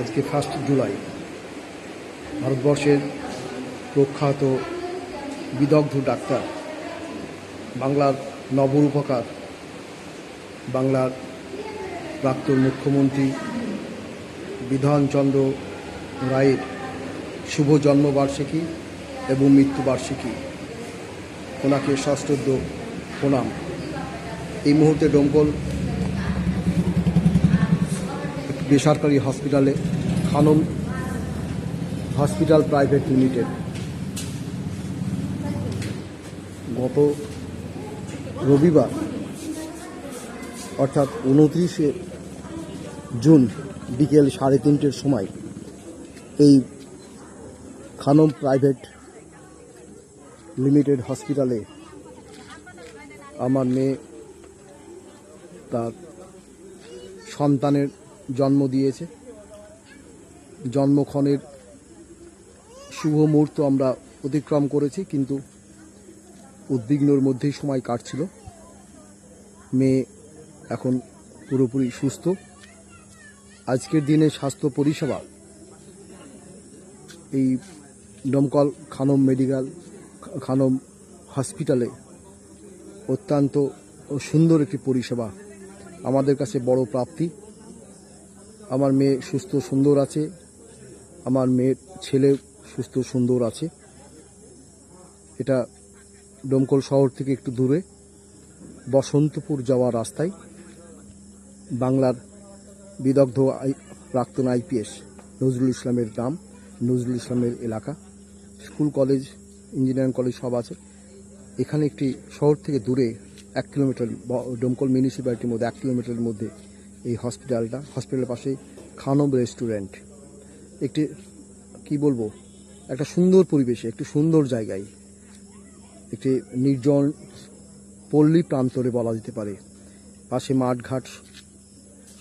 আজকে first July ভারতবর্ষের প্রখ্যাত বিদগ্ধ ডাক্তার, বাংলার নবরূপকার, বাংলার প্রাক্তন মুখ্যমন্ত্রী বিধানচন্দ্র রায়ের শুভ জন্মবার্ষিকী এবং মৃত্যুবার্ষিকী। ওনাকে সশ্রদ্ধ প্রণাম। এই মুহূর্তে ডোমকল বেসরকারি হসপিটালে খানম হসপিটাল প্রাইভেট লিমিটেড। গত রবিবার, অর্থাৎ উনত্রিশে জুন বিকেল সাড়ে তিনটের সময় এই খানম প্রাইভেট লিমিটেড হসপিটালে আমার মেয়ে তার সন্তানের জন্ম দিয়েছে। জন্মক্ষণের শুভ মুহূর্ত আমরা অতিক্রম করেছি, কিন্তু উদ্বিগ্নর মধ্যেই সময় কাটছিল। মেয়ে এখন পুরোপুরি সুস্থ। আজকের দিনে স্বাস্থ্য পরিষেবা, এই দমকল খানম মেডিকেল, খানম হসপিটালে অত্যন্ত সুন্দর একটি পরিষেবা, আমাদের কাছে বড় প্রাপ্তি। আমার মেয়ে সুস্থ সুন্দর আছে। আমার মেয়ের ছেলে সুস্থ সুন্দর আছে। এটা ডোমকল শহর থেকে একটু দূরে, বসন্তপুর যাওয়ার রাস্তায়, বাংলার বিদগ্ধ আই- প্রাক্তন আইপিএস, নজরুল ইসলামের গ্রাম, নজরুল ইসলামের এলাকা, স্কুল, কলেজ, ইঞ্জিনিয়ারিং কলেজ সব আছে। এখানে একটি শহর থেকে দূরে এক কিলোমিটার ডোমকল মিউনিসিপ্যালিটির মধ্যে, এক কিলোমিটারের মধ্যে এই হসপিটালটা হসপিটালের পাশে খানম রেস্টুরেন্ট একটি, কি বলব, একটা সুন্দর পরিবেশে, একটি সুন্দর জায়গায়। একটি নির্জন পল্লী প্রান্তরে বলা যেতে পারে। পাশে মাঠঘাট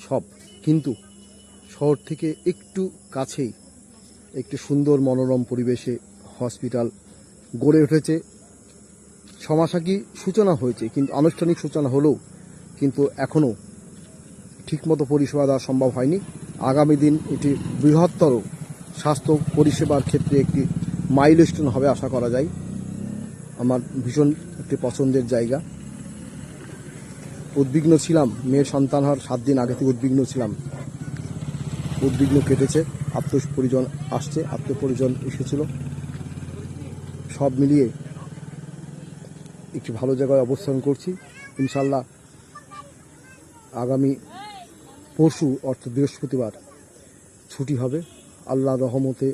সব। কিন্তু শহর থেকে একটু কাছেই একটি সুন্দর মনোরম পরিবেশে হসপিটাল গড়ে উঠেছে। ছমাস আগে সূচনা হয়েছে, কিন্তু আনুষ্ঠানিক সূচনা হলেও কিন্তু এখনও ঠিকমতো পরিষেবা দেওয়া সম্ভব হয়নি। আগামী দিন এটি বৃহত্তর স্বাস্থ্য পরিষেবার ক্ষেত্রে একটি মাইলস্টোন হবে আশা করা যায়। আমার ভীষণ একটি পছন্দের জায়গা। উদ্বিগ্ন ছিলাম, মেয়ের সন্তান হওয়ার সাত দিন আগে থেকে উদ্বিগ্ন ছিলাম। উদ্বিগ্ন কেটেছে আত্মীয় পরিজন আসছে, আত্মীয় পরিজন এসেছিল। সব মিলিয়ে একটি ভালো জায়গায় অবস্থান করছি। ইনশাল্লাহ আগামী পরশু, অর্থাৎ বৃহস্পতিবার, ছুটি হবে। আল্লাহ রহমতে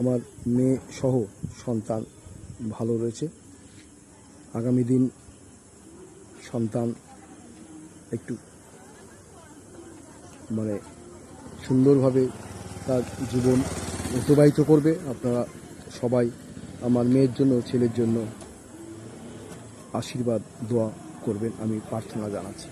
আমার মেয়ে সহ সন্তান ভালো রয়েছে। আগামী দিন সন্তান একটু মানে সুন্দরভাবে তার জীবন অতিবাহিত করবে। আপনারা সবাই আমার মেয়ের জন্য, ছেলের জন্য আশীর্বাদ, দোয়া করবেন, আমি প্রার্থনা জানাচ্ছি।